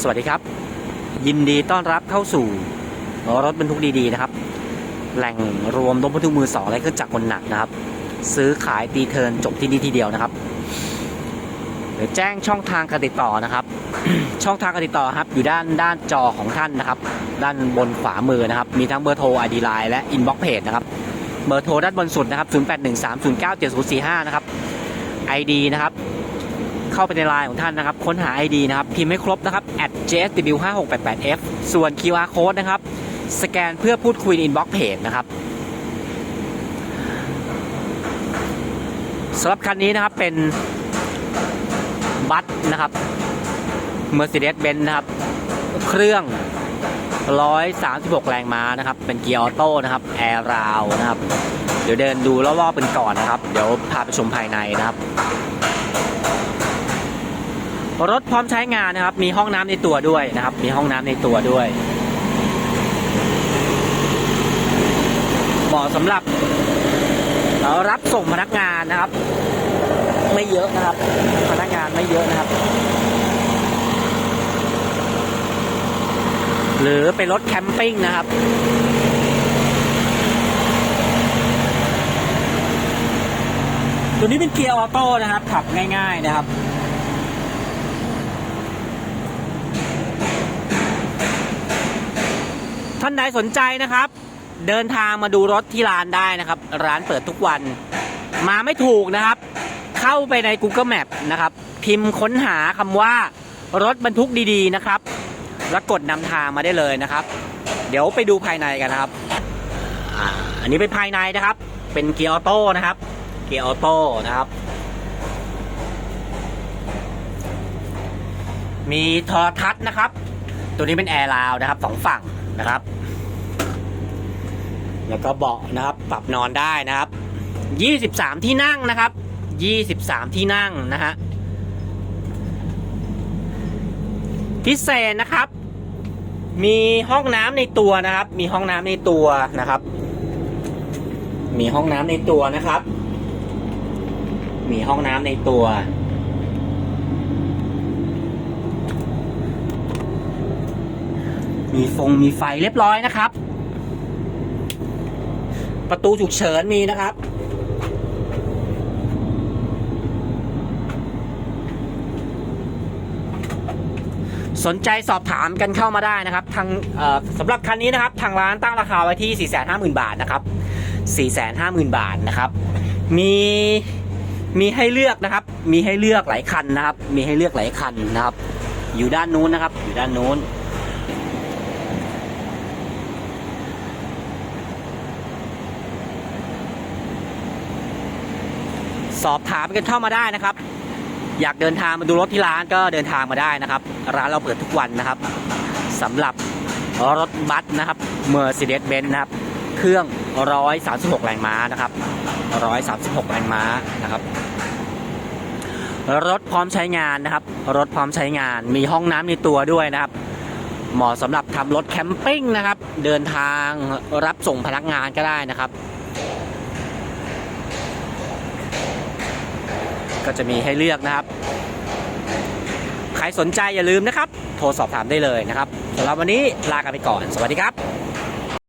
สวัสดีครับ ยินดีต้อนรับเข้าสู่รถบรรทุกดีๆนะครับ แหล่งรวมรถบรรทุกมือสองและเครื่องจักรกลหนักนะครับ ซื้อขายตีเทินจบที่นี่ทีเดียวนะครับเดี๋ยวแจ้งช่องทางการติดต่อนะครับ ช่องทางการติดต่อครับ อยู่ด้านด้านจอของท่านนะครับ ด้านบนขวามือนะครับ มีทั้งเบอร์โทร ID Line และ Inbox Page นะครับเบอร์โทรด้านบนสุดนะครับ 0813097045 นะครับ ID นะครับ เข้าไปในไลน์ของท่านนะครับ ค้นหา ID นะครับ พิมพ์ให้ครบนะครับ @jsw5688f ส่วน QR code นะครับ สแกนเพื่อพูดคุยใน inbox page นะครับสำหรับคันนี้นะครับเป็นบัสนะครับ Mercedes-Benz นะครับ เครื่อง 136 แรงม้านะครับ เป็นเกียร์ออโต้นะครับ แอร์ราวนะครับ เดี๋ยวเดินดูรอบๆเป็นก่อนนะครับ เดี๋ยวพาไปชมภายในนะครับ รถพร้อมใช้งานนะครับ มีห้องน้ำในตัวด้วยนะครับ มีห้องน้ำในตัวด้วยเหมาะสำหรับรับส่งพนักงานนะครับ ไม่เยอะนะครับ พนักงานไม่เยอะนะครับ หรือเป็นรถแคมปิ้งนะครับตัวนี้เป็นเกียร์ออโต้นะครับ ขับง่าย ๆ นะครับ ท่านใดสนใจนะครับ เดินทางมาดูรถที่ร้านได้นะครับ ร้านเปิดทุกวัน มาไม่ถูกนะครับ เข้าไปใน Google Map นะครับ พิมพ์ค้นหาคำว่ารถบรรทุกดีๆนะครับ แล้วกดนำทางมาได้เลยนะครับ เดี๋ยวไปดูภายในกันนะครับอันนี้เป็นภายในนะครับ เป็นเกียร์ออโต้นะครับ เกียร์ออโต้นะครับ มีโทรทัศน์นะครับ ตัวนี้เป็นแอร์ราวนะครับสองฝั่ง นะครับ แล้วก็เบาะนะครับ ปรับนอนได้นะครับ23ที่นั่งนะครับ23ที่นั่งนะฮะพิเศษนะครับ มีห้องน้ำในตัวนะครับ มีห้องน้ำในตัวนะครับ มีห้องน้ำในตัวนะครับ มีห้องน้ำในตัว มีฟงมีไฟเรียบร้อยนะครับ ประตูฉุกเฉินมีนะครับ สนใจสอบถามกันเข้ามาได้นะครับ ทางสำหรับคันนี้นะครับ ทางร้านตั้งราคาไว้ที่ 450,000 บาทนะครับ 450,000 บาทนะครับ มีมีให้เลือกนะครับ มีให้เลือกหลายคันนะครับ มีให้เลือกหลายคันนะครับ อยู่ด้านนู้นนะครับ อยู่ด้านนู้น สอบถามกันเข้ามาได้นะครับ อยากเดินทางมาดูรถที่ร้านก็เดินทางมาได้นะครับ ร้านเราเปิดทุกวันนะครับสำหรับรถบัสนะครับ Mercedes-Benz นะครับ เครื่อง 136 แรงม้านะครับ 136 แรงม้านะครับ รถพร้อมใช้งานนะครับ รถพร้อมใช้งาน มีห้องน้ำในตัวด้วยนะครับ เหมาะสำหรับทำรถแคมปิ้งนะครับ เดินทางรับส่งพนักงานก็ได้นะครับ ก็จะมีให้เลือกนะครับ ใครสนใจอย่าลืมนะครับ โทรสอบถามได้เลยนะครับสำหรับวันนี้ลากันไปก่อน สวัสดีครับ